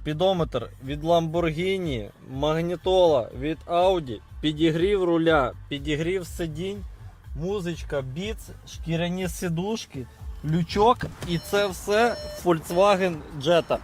спідометр від Lamborghini, магнітола від Audi, підігрів руля, підігрів сидінь, музичка, біц, шкіряні сидушки, лючок і це все Volkswagen Jetta.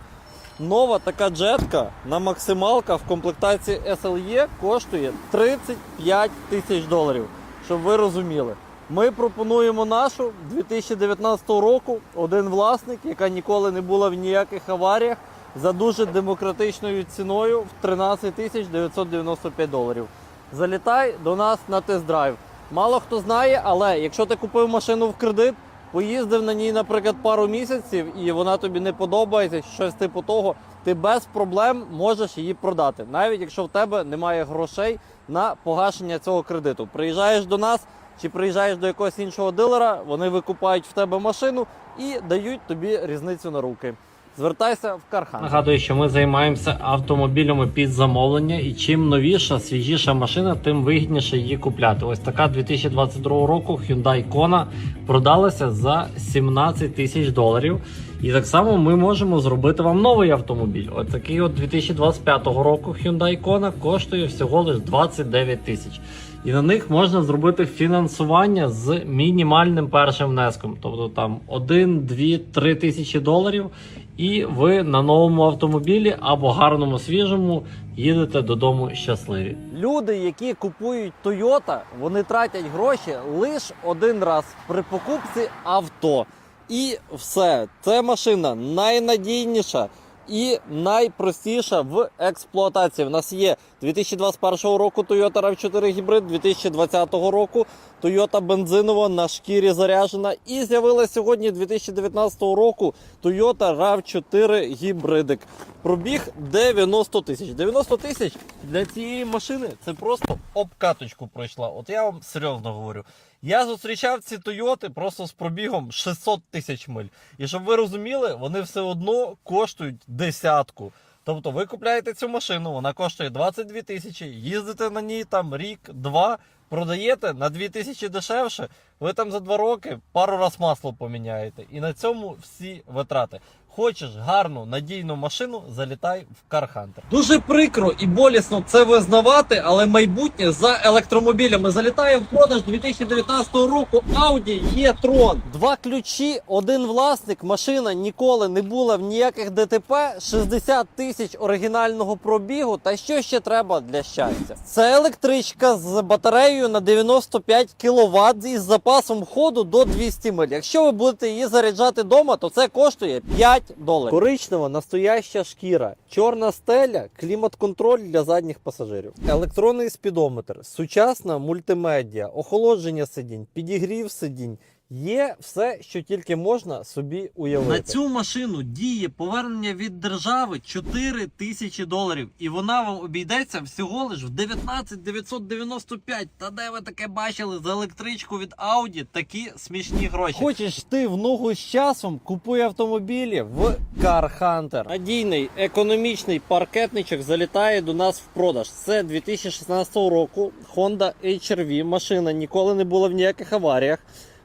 Нова така джетка на максималка в комплектації SLE коштує 35 тисяч доларів. Щоб ви розуміли. Ми пропонуємо нашу 2019 року один власник, яка ніколи не була в ніяких аваріях, за дуже демократичною ціною в 13 тисяч 995 доларів. Залітай до нас на тест-драйв. Мало хто знає, але якщо ти купив машину в кредит, поїздив на ній, наприклад, пару місяців, і вона тобі не подобається, щось типу того, ти без проблем можеш її продати, навіть якщо в тебе немає грошей на погашення цього кредиту. Приїжджаєш до нас чи приїжджаєш до якогось іншого дилера, вони викупають в тебе машину і дають тобі різницю на руки. Звертайся в Кархан. Нагадую, що ми займаємося автомобілями під замовлення, і чим новіша, свіжіша машина, тим вигідніше її купляти. Ось така 2022 року Hyundai Kona продалася за 17 тисяч доларів. І так само ми можемо зробити вам новий автомобіль. Ось такий от 2025 року Hyundai Kona коштує всього лише 29 тисяч. І на них можна зробити фінансування з мінімальним першим внеском, тобто там 1, 2, 3 тисячі доларів. І ви на новому автомобілі або гарному свіжому їдете додому щасливі. Люди, які купують Toyota, вони тратять гроші лише один раз при покупці авто. І все, це машина найнадійніша і найпростіша в експлуатації. В нас є 2021 року Toyota RAV4 гібрид, 2020 року Toyota бензинова на шкірі заряджена. І з'явилася сьогодні 2019 року Toyota RAV4 гібридик. Пробіг 90 тисяч. 90 тисяч для цієї машини це просто обкаточку пройшла. От я вам серйозно говорю. Я зустрічав ці Тойоти просто з пробігом 600 тисяч миль. І щоб ви розуміли, вони все одно коштують десятку. Тобто ви купляєте цю машину, вона коштує 22 тисячі, їздите на ній там рік-два, продаєте на 2 тисячі дешевше, ви там за 2 роки пару раз масло поміняєте. І на цьому всі витрати. Хочеш гарну надійну машину, залітай в Car Hunter. Дуже прикро і болісно це визнавати, але майбутнє за електромобілями залітає в продаж 2019 року Audi e-tron. Два ключі, один власник. Машина ніколи не була в ніяких ДТП. 60 тисяч оригінального пробігу. Та що ще треба для щастя? Це електричка з батареєю на 95 кВт із запасом ходу до 200 миль. Якщо ви будете її заряджати вдома, то це коштує 5 доларів. Коричнева настояща шкіра, чорна стеля, клімат-контроль для задніх пасажирів, електронний спідометр, сучасна мультимедіа, охолодження сидінь, підігрів сидінь. Є все, що тільки можна собі уявити. На цю машину діє повернення від держави 4 тисячі доларів, і вона вам обійдеться всього лиш в 19 995. Та де ви таке бачили за електричку від Audi такі смішні гроші? Хочеш ти в ногу з часом? Купуй автомобілі в Car Hunter. Надійний економічний паркетничок залітає до нас в продаж. Це 2016 року Honda HR-V. Машина ніколи не була в ніяких аваріях.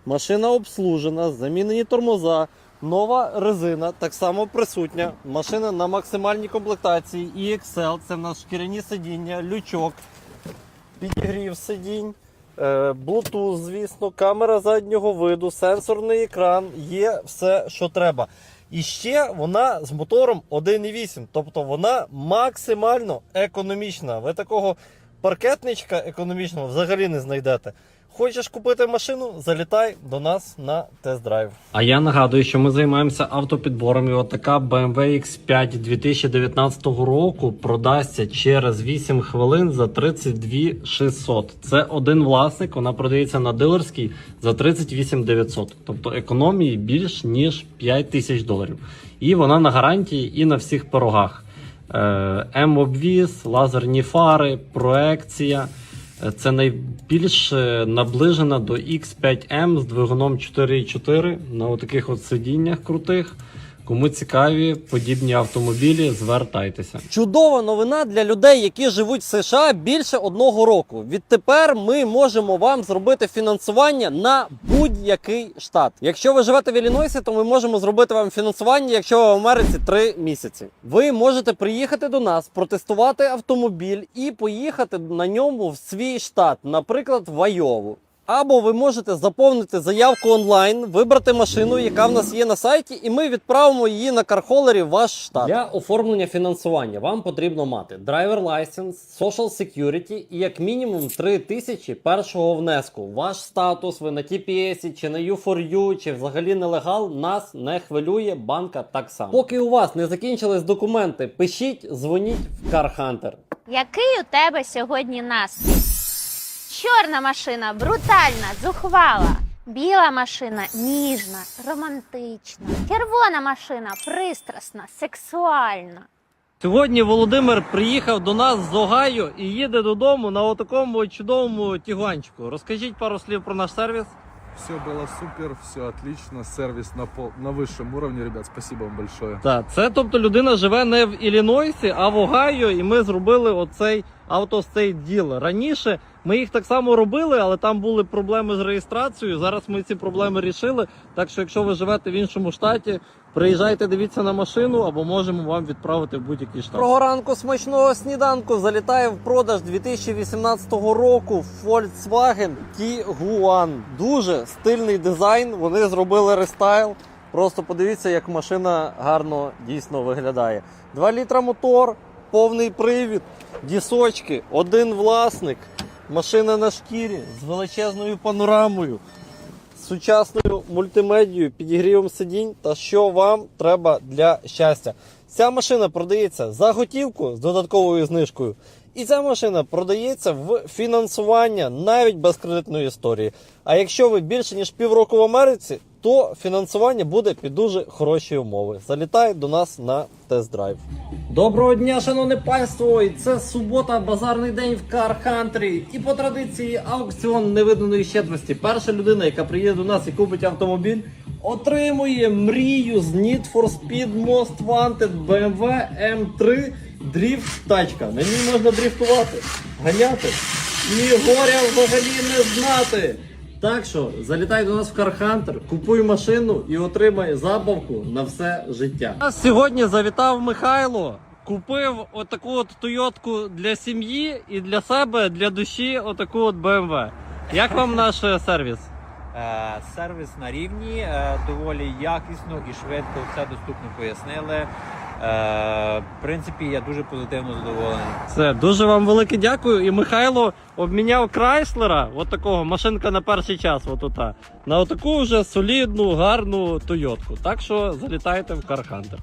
Машина обслужена, замінені тормоза, нова резина так само присутня. Машина на максимальній комплектації EXL, це в нас шкіряні сидіння, лючок, підігрів сидінь, е, Bluetooth, звісно, камера заднього виду, сенсорний екран, є все, що треба. І ще вона з мотором 1.8, тобто вона максимально економічна. Ви такого паркетничка економічного взагалі не знайдете. Хочеш купити машину, залітай до нас на тест-драйв. А я нагадую, що ми займаємося автопідбором. І от така BMW X5 2019 року продасться через 8 хвилин за 32 600. Це один власник. Вона продається на дилерській за 38 900. Тобто економії більш ніж 5 тисяч доларів. І вона на гарантії і на всіх порогах. Е, М-обвіз, лазерні фари, проекція. Е, Це найбільш наближена до X5M з двигуном 4.4 на таких от сидіннях крутих. Кому цікаві подібні автомобілі, звертайтеся. Чудова новина для людей, які живуть в США більше одного року. Відтепер ми можемо вам зробити фінансування на будь-який штат. Якщо ви живете в Іллінойсі, то ми можемо зробити вам фінансування, якщо ви в Америці 3 місяці. Ви можете приїхати до нас, протестувати автомобіль і поїхати на ньому в свій штат, наприклад, в Айову. Або ви можете заповнити заявку онлайн, вибрати машину, яка в нас є на сайті, і ми відправимо її на кархолері в ваш штат. Для оформлення фінансування вам потрібно мати драйвер лайсенс, social security і як мінімум 3 тисячі першого внеску. Ваш статус, ви на TPS чи на U4U, чи взагалі нелегал, нас не хвилює, банка так само. Поки у вас не закінчились документи, пишіть, дзвоніть в CarHunter. Який у тебе сьогодні настрій? Чорна машина брутальна, зухвала. Біла машина ніжна, романтична. Червона машина пристрасна, сексуальна. Сьогодні Володимир приїхав до нас з Огайо і їде додому на отакому чудовому тігуанчику. Розкажіть пару слів про наш сервіс. Все было супер, все отлично, сервис на, пол, на высшем уровне, ребят, спасибо вам большое. Так, це тобто людина живе не в Іллінойсі, а в Огайо, і ми зробили оцей автостейт діл. Раніше ми їх так само робили, але там були проблеми з реєстрацією. Зараз ми ці проблеми рішили. Так що, якщо ви живете в іншому штаті, приїжджайте, дивіться на машину, або можемо вам відправити в будь-який штат. Доброго ранку, смачного сніданку. Залітає в продаж 2018 року Volkswagen Tiguan. Дуже стильний дизайн. Вони зробили рестайл. Просто подивіться, як машина гарно дійсно виглядає. 2 літра мотор, повний привід, дісочки, один власник, машина на шкірі з величезною панорамою, сучасною мультимедією, підігрівом сидінь та що вам треба для щастя. Ця машина продається за готівку з додатковою знижкою. І ця машина продається в фінансування навіть без кредитної історії. А якщо ви більше ніж півроку в Америці, то фінансування буде під дуже хороші умови. Залітай до нас на тест-драйв. Доброго дня, шановне панство! Це субота, базарний день в Car Country. І по традиції аукціон невиданої щедрості. Перша людина, яка приїде до нас і купить автомобіль, отримує мрію з Need for Speed Most Wanted BMW M3 Drift тачка. На ній можна дрифтувати, ганяти і горя взагалі не знати. Так що залітай до нас в CarHunter, купуй машину і отримай забавку на все життя. Сьогодні завітав Михайло. Купив отаку от Тойотку для сім'ї і для себе, для душі, отаку от BMW. Як вам наш е, сервіс? Е, Сервіс на рівні, е, доволі якісно і швидко все доступно пояснили. Е, принципі, я дуже позитивно задоволений. Все, дуже вам велике дякую. І Михайло обміняв Крайслера, от такого машинка на перший час, отута, на отаку вже солідну, гарну Тойотку. Так що залітайте в CarHunter.